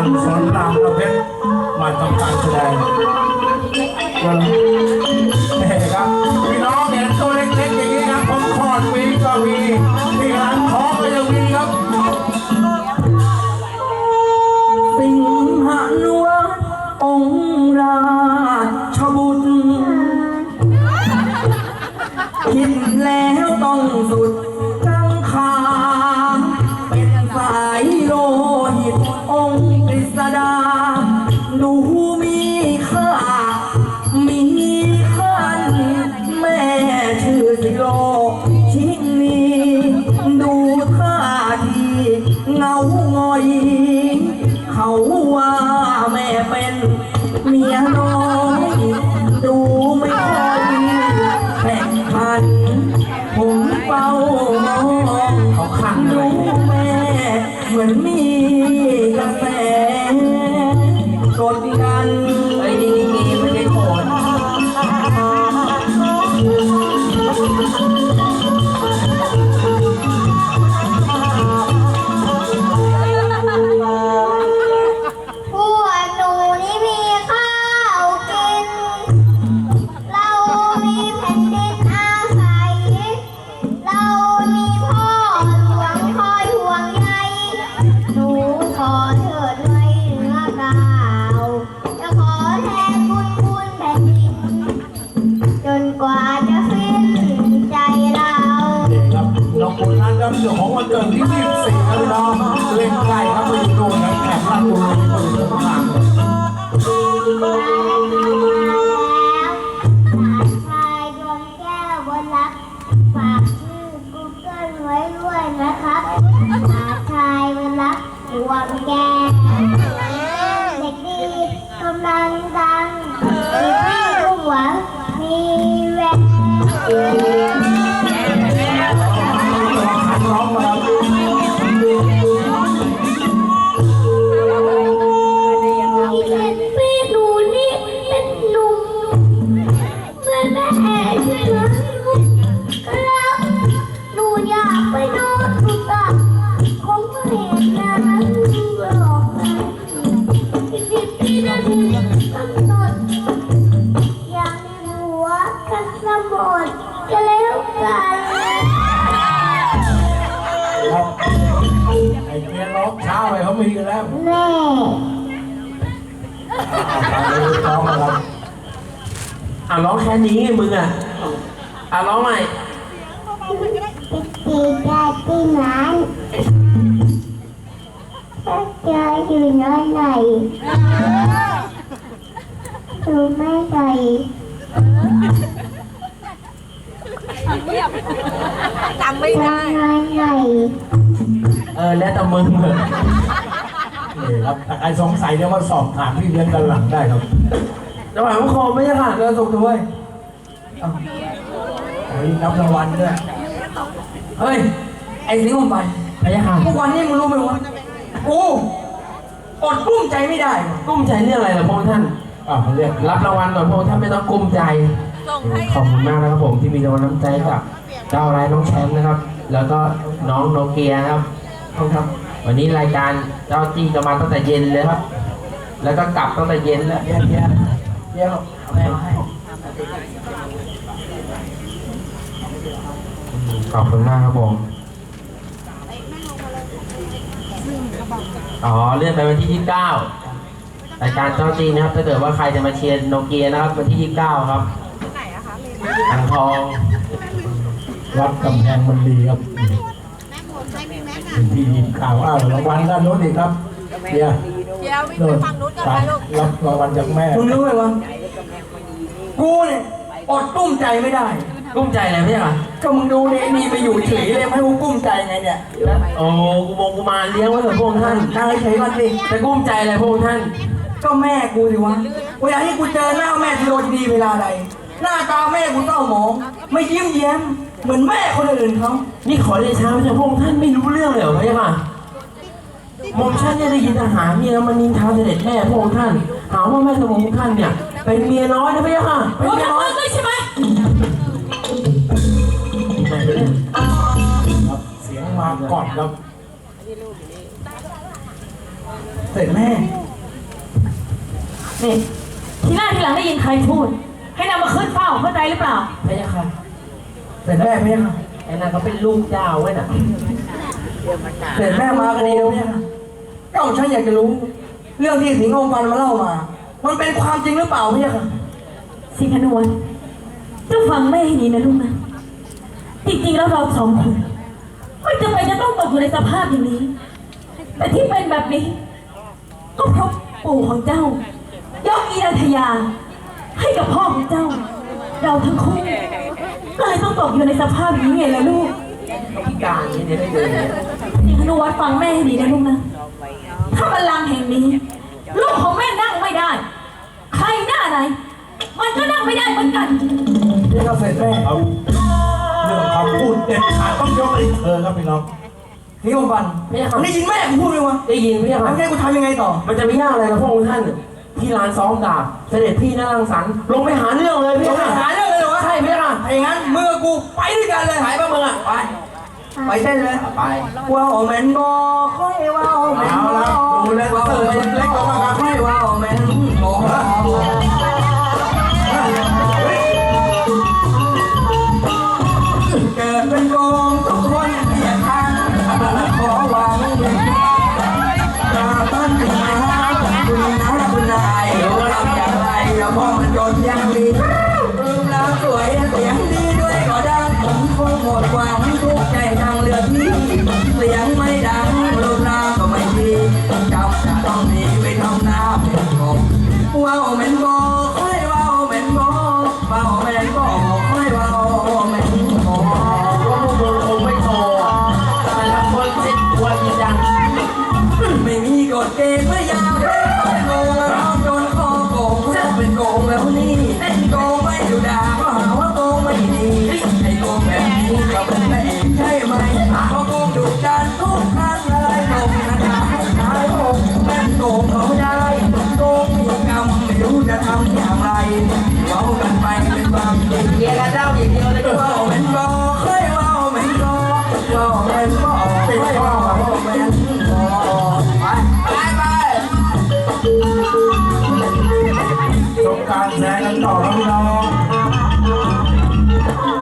างสอนรามประเพชรมาทำการแสดงนี่ เหมือนมี มันจ้าของวันเกิดที่24ครับพี่น้องเล่นใกล้ครับไปอยู่ตรงนั้นแขกรับตัวอยู่ตรงห่างแล้วสายชายดวงแก้วบนรักฝาชื่อ Google ไว้ด้วยนะครับสาชายบนรักดวงแก้ว ครับไอ้เมียร้องเช้าไปเขามีกันแล้วแม่ร้องมาครับอะร้องแค่นี้ไงมึงอะอะร้องใหม่ตีได้ที่นั้นถ้าเจออยู่น้อยไหนรู้ไม่ใส่ จำไม่ได้น้อยไหนเออแล้วแต่มึงเหอะนี่ครับถ้าใครสงสัยเดี๋ยวมาสอบถามพี่เลี้ยงกันหลังได้ครับระหว่างคอไม่ใช่ค่ะเรือสุกด้วยเฮ้ยรับรางวัลด้วย เฮ้ย ไอ้สิงห์ไปไม่ใช่ค่ะทุกวันนี้มึงรู้ไหมวะกูอดกลุ้มใจไม่ได้กลุ้มใจเรื่องอะไรล่ะพงษ์ท่านอ่าเขาเรียกรับรางวัลก่อนพงษ์ท่านไม่ต้องกลุ้มใจ ส่งให้ขอบคุณมากนะครับผมที่มีรางวัลน้ำใจกับ เจ้าไรายน้องแชมป์นะครับ แล้วก็น้องโนเกียนะครับขอบคุณครับ วันนี้รายการเจ้าจี้จะมาตั้งแต่เย็นเลยครับ แล้วก็กลับตั้งแต่เย็นแล้วเยี่ยมเยี่ยมเยี่ยมเอาแม่มาให้ขอบคุณมากครับผมอ๋อเลื่อนไปวันที่ 29รายการเจ้าจี้นะครับ ถ้าเกิดว่าใครจะมาเชียร์โนเกียนะครับ วันที่ 29 ครับอ่างทอง วัดกำแพงมันดีครับเป็นที่ยินข่าวอ้าวรางวัลด้านโน้นอีกครับเดี๋ยวเดี๋ยววิ่งโน่ไปนฝั่งนู้นกันไปไปลูกรับรางวัลจากแม่มึงรู้ไหมวะกูเนี่ยอดกุ้มใจไม่ได้ กุ้มใจอะไรไม่ใช่เหรอก็มึงดูเนี่ยไอ้นี่ไปอยู่เฉยเลยไม่ให้กูกุ้มใจไงเนี่ยโอ้กูมองกูมาเลี้ยงไว้เถอะพวกท่านนั่งเฉยๆก่อนสิจะกุ้มใจอะไรพวกท่าน ก็แม่กูสิวะเวลาที่กูเจอหน้าแม่ทีโรดีเวลาใดหน้าตาแม่กูเศร้าหมอง ไม่ยิ้มแย้ม เหมือนแม่คนอื่นเขานี่ขอเดชะพระเจ้าพวกท่านไม่รู้เรื่องเลยเหรอพระเจ้าค่ะหมอมฉันเนี่ยได้ยินทหารเนี่ยมันนินทาเสด็จแม่พระองค์ท่าน หาว่าแม่สมองท่านเนี่ยเป็นเมียน้อยนะพี่ค่ะเป็นเมียน้อยใช่ไหมครับเสียงมาก่อนครับเสร็จแม่นี่ที่หน้าที่หลังได้ยินใครพูด ให้นำมาขึ้นเฝ้าเข้าใจหรือเปล่าไม่ใช่ค่ะ เสร็จแม่ไม่ใช่ค่ะไอ้นั่นเขาเป็นลูกเจ้าไว้น่ะเสร็จแม่มากันดีแล้วเนี่ยค่ะเจ้าฉันอยากจะรู้ เรื่องที่สิงห์องค์ฟันมาเล่ามา มันเป็นความจริงหรือเปล่าพี่ค่ะสิงหนวลเจ้าฟังแม่ให้ดีนะลูกนะ จริงๆแล้วเราสองคนไม่จำเป็นจะต้องตกอยู่ในสภาพอย่างนี้ แต่ที่เป็นแบบนี้ ก็เพราะปู่ของเจ้ายกอีรัทยา ให้กับพ่อของเจ้า เราทั้งคู่ ก็เลยต้องตกอยู่ในสภาพอย่างนี้ไงล่ะลูกพิการนี่จะได้เลยสิงหนวลฟังแม่ให้ดีนะลูกนะ ถ้าบัลลังก์แห่งนี้ ลูกของแม่นั่งไม่ได้ ใครหน้าไหน มันก็นั่งไม่ได้เหมือนกันพี่ค่ะเสร็จแม่ครับเรื่องคำพูดเด็ดขาดต้องยกให้เธอครับพี่น้องสิงห์องค์ฟันได้ยินแม่กูพูดไหมวะได้ยินพี่แล้วค่ะแม่กูทำยังไงต่อ มันจะไม่ยากอะไรนะพระองค์ท่านที่ร้านซ้อมดาบเสด็จพี่นรังสรรค์ลงไปหาเรื่องเลยพี่ต้องไปค่ะหาเรื่อง ถ้าอย่างนั้นมือกูไปด้วยกันเลยหายไปมึงอะ ไป ไปเต้นเลย ไปว้าวแมนบอค่อยว้าวแมนบอเอาละดูแลเตอร์ชุดเล็กออกมาครับค่อยว้าว time.